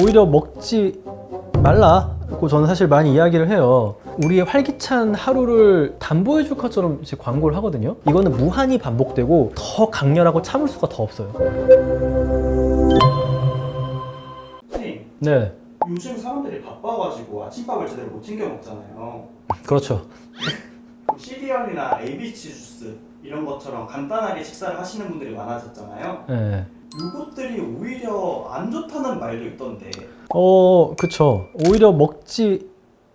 오히려 먹지 말라고 저는 사실 많이 이야기를 해요. 우리의 활기찬 하루를 담보해 줄 것처럼 이제 광고를 하거든요. 이거는 무한히 반복되고 더 강렬하고 참을 수가 더 없어요. 선생님, 네, 요즘 사람들이 바빠가지고 아침밥을 제대로 못 챙겨 먹잖아요. 그렇죠. 시리얼이나 ABC 주스 이런 것처럼 간단하게 식사를 하시는 분들이 많아졌잖아요. 네. 이것들이 오히려 안 좋다는 말도 있던데 어, 그쵸. 오히려 먹지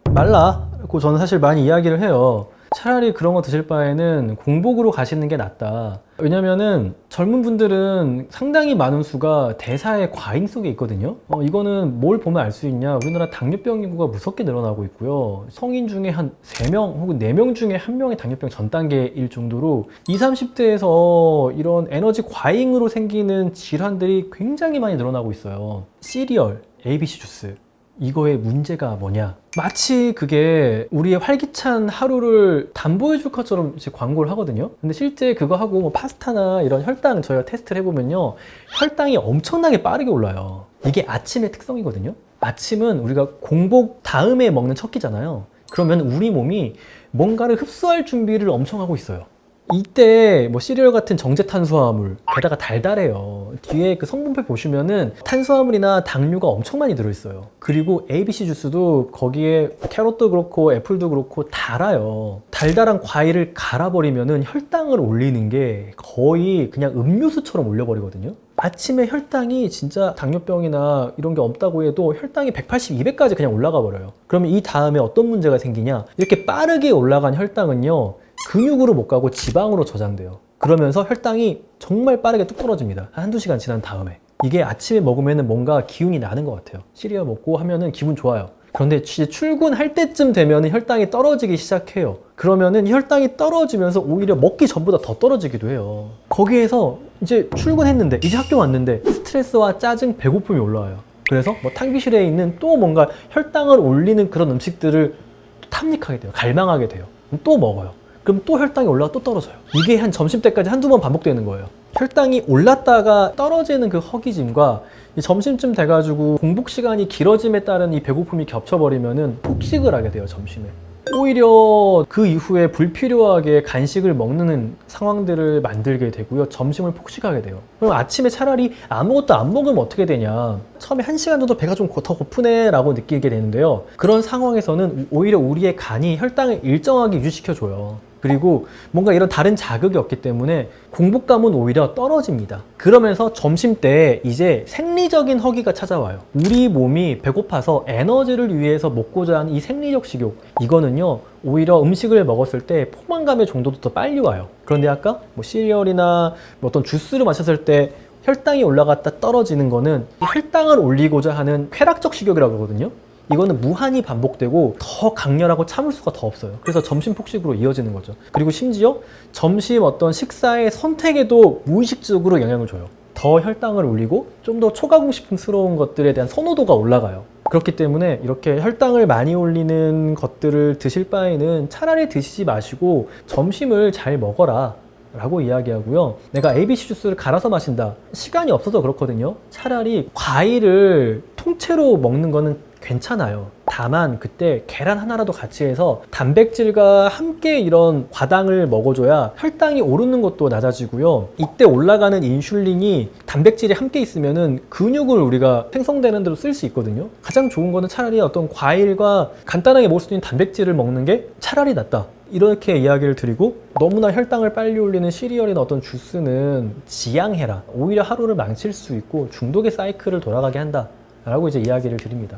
말라고 저는 사실 많이 이야기를 해요. 차라리 그런 거 드실 바에는 공복으로 가시는 게 낫다. 왜냐면은 젊은 분들은 상당히 많은 수가 대사의 과잉 속에 있거든요. 어, 이거는 뭘 보면 알 수 있냐. 우리나라 당뇨병 인구가 무섭게 늘어나고 있고요. 성인 중에 한 3명 혹은 4명 중에 1명이 당뇨병 전 단계일 정도로 20, 30대에서 이런 에너지 과잉으로 생기는 질환들이 굉장히 많이 늘어나고 있어요. 시리얼, ABC 주스. 이거의 문제가 뭐냐? 마치 그게 우리의 활기찬 하루를 담보해 줄 것처럼 이제 광고를 하거든요. 근데 실제 그거 하고 뭐 파스타나 이런 혈당 저희가 테스트를 해보면요. 혈당이 엄청나게 빠르게 올라요. 이게 아침의 특성이거든요. 아침은 우리가 공복 다음에 먹는 첫 끼잖아요. 그러면 우리 몸이 뭔가를 흡수할 준비를 엄청 하고 있어요. 이때 뭐 시리얼 같은 정제 탄수화물 게다가 달달해요. 뒤에 그 성분표 보시면은 탄수화물이나 당류가 엄청 많이 들어있어요. 그리고 ABC 주스도 거기에 캐럿도 그렇고 애플도 그렇고 달아요. 달달한 과일을 갈아버리면은 혈당을 올리는 게 거의 그냥 음료수처럼 올려버리거든요. 아침에 혈당이 진짜 당뇨병이나 이런 게 없다고 해도 혈당이 180, 200까지 그냥 올라가 버려요. 그러면 이 다음에 어떤 문제가 생기냐? 이렇게 빠르게 올라간 혈당은요. 근육으로 못 가고 지방으로 저장돼요. 그러면서 혈당이 정말 빠르게 뚝 떨어집니다. 한 한두 시간 지난 다음에. 이게 아침에 먹으면 뭔가 기운이 나는 것 같아요. 시리얼 먹고 하면은 기분 좋아요. 그런데 출근할 때쯤 되면 혈당이 떨어지기 시작해요. 그러면은 혈당이 떨어지면서 오히려 먹기 전보다 더 떨어지기도 해요. 거기에서 이제 출근했는데, 이제 학교 왔는데 스트레스와 짜증, 배고픔이 올라와요. 그래서 뭐 탕비실에 있는 또 뭔가 혈당을 올리는 그런 음식들을 탐닉하게 돼요. 갈망하게 돼요. 또 먹어요. 그럼 또 혈당이 올라가 또 떨어져요. 이게 한 점심 때까지 한두 번 반복되는 거예요. 혈당이 올랐다가 떨어지는 그 허기짐과 이 점심쯤 돼가지고 공복 시간이 길어짐에 따른 이 배고픔이 겹쳐버리면은 폭식을 하게 돼요, 점심에. 오히려 그 이후에 불필요하게 간식을 먹는 상황들을 만들게 되고요. 점심을 폭식하게 돼요. 그럼 아침에 차라리 아무것도 안 먹으면 어떻게 되냐. 처음에 한 시간 정도 배가 좀 더 고프네 라고 느끼게 되는데요. 그런 상황에서는 오히려 우리의 간이 혈당을 일정하게 유지시켜줘요. 그리고 뭔가 이런 다른 자극이 없기 때문에 공복감은 오히려 떨어집니다. 그러면서 점심 때 이제 생리적인 허기가 찾아와요. 우리 몸이 배고파서 에너지를 위해서 먹고자 하는 이 생리적 식욕. 이거는요, 오히려 음식을 먹었을 때 포만감의 정도도 더 빨리 와요. 그런데 아까 뭐 시리얼이나 뭐 어떤 주스를 마셨을 때 혈당이 올라갔다 떨어지는 거는 이 혈당을 올리고자 하는 쾌락적 식욕이라고 하거든요. 이거는 무한히 반복되고 더 강렬하고 참을 수가 더 없어요. 그래서 점심 폭식으로 이어지는 거죠. 그리고 심지어 점심 어떤 식사의 선택에도 무의식적으로 영향을 줘요. 더 혈당을 올리고 좀 더 초가공식품스러운 것들에 대한 선호도가 올라가요. 그렇기 때문에 이렇게 혈당을 많이 올리는 것들을 드실 바에는 차라리 드시지 마시고 점심을 잘 먹어라. 라고 이야기하고요. 내가 ABC 주스를 갈아서 마신다. 시간이 없어서 그렇거든요. 차라리 과일을 통째로 먹는 거는 괜찮아요. 다만 그때 계란 하나라도 같이 해서 단백질과 함께 이런 과당을 먹어줘야 혈당이 오르는 것도 낮아지고요. 이때 올라가는 인슐린이 단백질이 함께 있으면은 근육을 우리가 생성되는 대로 쓸 수 있거든요. 가장 좋은 거는 차라리 어떤 과일과 간단하게 먹을 수 있는 단백질을 먹는 게 차라리 낫다. 이렇게 이야기를 드리고 너무나 혈당을 빨리 올리는 시리얼이나 어떤 주스는 지양해라. 오히려 하루를 망칠 수 있고 중독의 사이클을 돌아가게 한다. 라고 이제 이야기를 드립니다.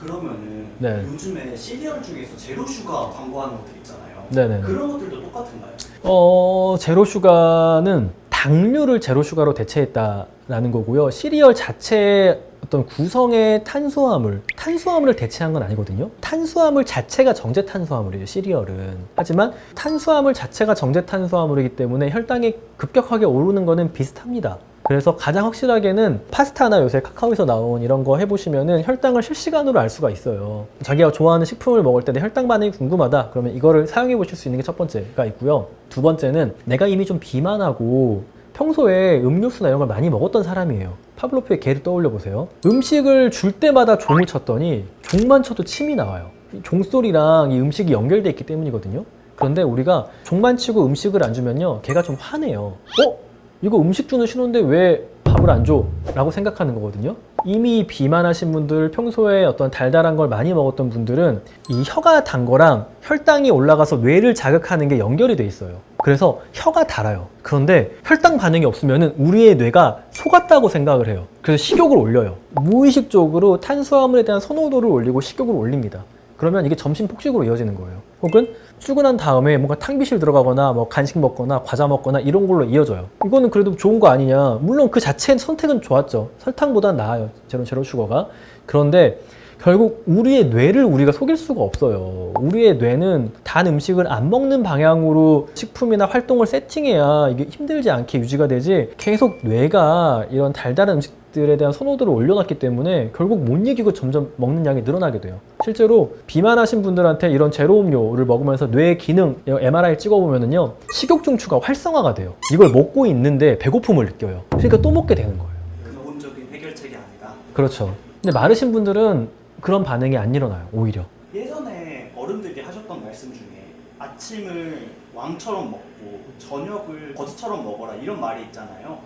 그러면은 네. 요즘에 시리얼 중에서 제로 슈가 광고하는 것들 있잖아요. 네네. 그런 것들도 똑같은가요? 어, 제로 슈가는 당류를 제로 슈가로 대체했다라는 거고요. 시리얼 자체 어떤 구성의 탄수화물, 탄수화물을 대체한 건 아니거든요. 탄수화물 자체가 정제 탄수화물이에요, 시리얼은. 하지만 탄수화물 자체가 정제 탄수화물이기 때문에 혈당이 급격하게 오르는 거는 비슷합니다. 그래서 가장 확실하게는 파스타나 요새 카카오에서 나온 이런 거 해보시면은 혈당을 실시간으로 알 수가 있어요. 자기가 좋아하는 식품을 먹을 때 내 혈당 반응이 궁금하다. 그러면 이거를 사용해 보실 수 있는 게 첫 번째가 있고요. 두 번째는 내가 이미 좀 비만하고 평소에 음료수나 이런 걸 많이 먹었던 사람이에요. 파블로프의 개를 떠올려 보세요. 음식을 줄 때마다 종을 쳤더니 종만 쳐도 침이 나와요. 이 종소리랑 이 음식이 연결돼 있기 때문이거든요. 그런데 우리가 종만 치고 음식을 안 주면요, 개가 좀 화내요. 어? 이거 음식 주는 신호인데 왜 밥을 안 줘? 라고 생각하는 거거든요. 이미 비만하신 분들, 평소에 어떤 달달한 걸 많이 먹었던 분들은 이 혀가 단 거랑 혈당이 올라가서 뇌를 자극하는 게 연결이 돼 있어요. 그래서 혀가 달아요. 그런데 혈당 반응이 없으면 우리의 뇌가 속았다고 생각을 해요. 그래서 식욕을 올려요. 무의식적으로 탄수화물에 대한 선호도를 올리고 식욕을 올립니다. 그러면 이게 점심 폭식으로 이어지는 거예요. 혹은 출근한 다음에 뭔가 탕비실 들어가거나 뭐 간식 먹거나 과자 먹거나 이런 걸로 이어져요. 이거는 그래도 좋은 거 아니냐. 물론 그 자체 선택은 좋았죠. 설탕보다 나아요. 제로 제로 슈거가. 그런데 결국 우리의 뇌를 우리가 속일 수가 없어요. 우리의 뇌는 단 음식을 안 먹는 방향으로 식품이나 활동을 세팅해야 이게 힘들지 않게 유지가 되지 계속 뇌가 이런 달달한 음식 들에 대한 선호도를 올려놨기 때문에 결국 못 이기고 점점 먹는 양이 늘어나게 돼요. 실제로 비만하신 분들한테 이런 제로 음료를 먹으면서 뇌 기능 MRI 찍어보면은요 식욕 중추가 활성화가 돼요. 이걸 먹고 있는데 배고픔을 느껴요. 그러니까 또 먹게 되는 거예요. 근본적인 해결책이 아니다. 그렇죠. 근데 마르신 분들은 그런 반응이 안 일어나요. 오히려. 예전에 어른들이 하셨던 말씀 중에 아침을 왕처럼 먹고 저녁을 거지처럼 먹어라 이런 말이 있잖아요.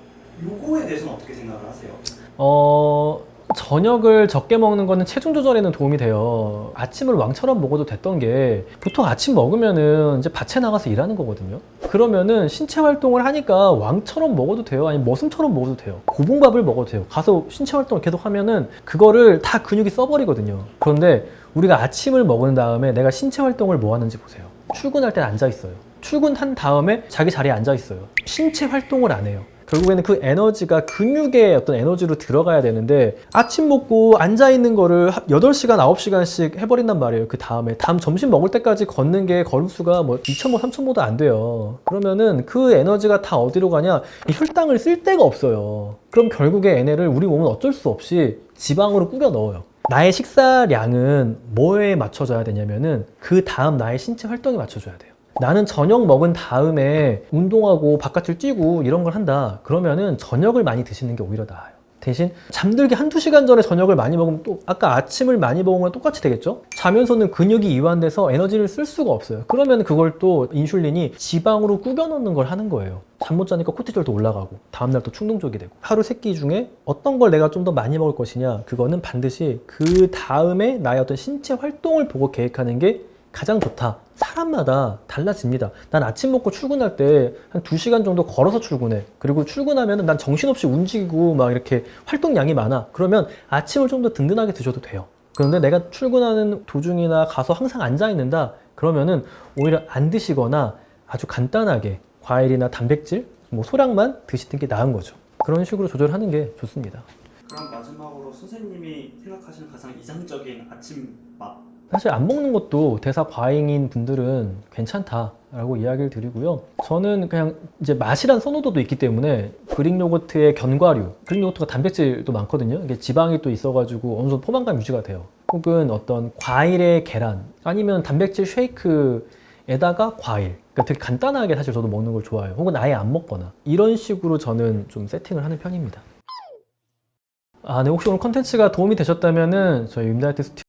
요거에 대해서는 어떻게 생각을 하세요? 어, 저녁을 적게 먹는 거는 체중 조절에는 도움이 돼요. 아침을 왕처럼 먹어도 됐던 게 보통 아침 먹으면은 이제 밭에 나가서 일하는 거거든요. 그러면은 신체 활동을 하니까 왕처럼 먹어도 돼요. 아니 머슴처럼 먹어도 돼요. 고봉밥을 먹어도 돼요. 가서 신체 활동을 계속 하면은 그거를 다 근육이 써버리거든요. 그런데 우리가 아침을 먹은 다음에 내가 신체 활동을 뭐 하는지 보세요. 출근할 때 앉아 있어요. 출근한 다음에 자기 자리에 앉아 있어요. 신체 활동을 안 해요. 결국에는 그 에너지가 근육의 어떤 에너지로 들어가야 되는데 아침 먹고 앉아 있는 거를 8시간, 9시간씩 해버린단 말이에요. 그 다음에 다음 점심 먹을 때까지 걷는 게 걸음수가 뭐 2,000보, 3,000보도 안 돼요. 그러면은 그 에너지가 다 어디로 가냐? 이 혈당을 쓸 데가 없어요. 그럼 결국에 얘네를 우리 몸은 어쩔 수 없이 지방으로 꾸겨 넣어요. 나의 식사량은 뭐에 맞춰져야 되냐면은 그 다음 나의 신체 활동에 맞춰줘야 돼요. 나는 저녁 먹은 다음에 운동하고 바깥을 뛰고 이런 걸 한다. 그러면은 저녁을 많이 드시는 게 오히려 나아요. 대신 잠들기 한두 시간 전에 저녁을 많이 먹으면 또 아까 아침을 많이 먹은 거랑 똑같이 되겠죠? 자면서는 근육이 이완돼서 에너지를 쓸 수가 없어요. 그러면 그걸 또 인슐린이 지방으로 꾸겨 넣는 걸 하는 거예요. 잠 못 자니까 코티졸도 올라가고 다음날 또 충동적이 되고 하루 세 끼 중에 어떤 걸 내가 좀 더 많이 먹을 것이냐 그거는 반드시 그 다음에 나의 어떤 신체 활동을 보고 계획하는 게 가장 좋다. 사람마다 달라집니다. 난 아침 먹고 출근할 때 한 두시간 정도 걸어서 출근해. 그리고 출근하면 난 정신없이 움직이고 막 이렇게 활동량이 많아. 그러면 아침을 좀 더 든든하게 드셔도 돼요. 그런데 내가 출근하는 도중이나 가서 항상 앉아 있는다. 그러면은 오히려 안 드시거나 아주 간단하게 과일이나 단백질, 뭐 소량만 드시는 게 나은 거죠. 그런 식으로 조절하는 게 좋습니다. 그럼 마지막으로 선생님이 생각하시는 가장 이상적인 아침밥 사실 안 먹는 것도 대사 과잉인 분들은 괜찮다라고 이야기를 드리고요. 저는 그냥 이제 맛이란 선호도도 있기 때문에 그릭 요거트의 견과류, 그릭 요거트가 단백질도 많거든요. 이게 지방이 또 있어가지고 어느 정도 포만감 유지가 돼요. 혹은 어떤 과일의 계란, 아니면 단백질 쉐이크에다가 과일. 그러니까 되게 간단하게 사실 저도 먹는 걸 좋아해요. 혹은 아예 안 먹거나 이런 식으로 저는 좀 세팅을 하는 편입니다. 아, 네. 혹시 오늘 컨텐츠가 도움이 되셨다면은 저희 윈다이트 스튜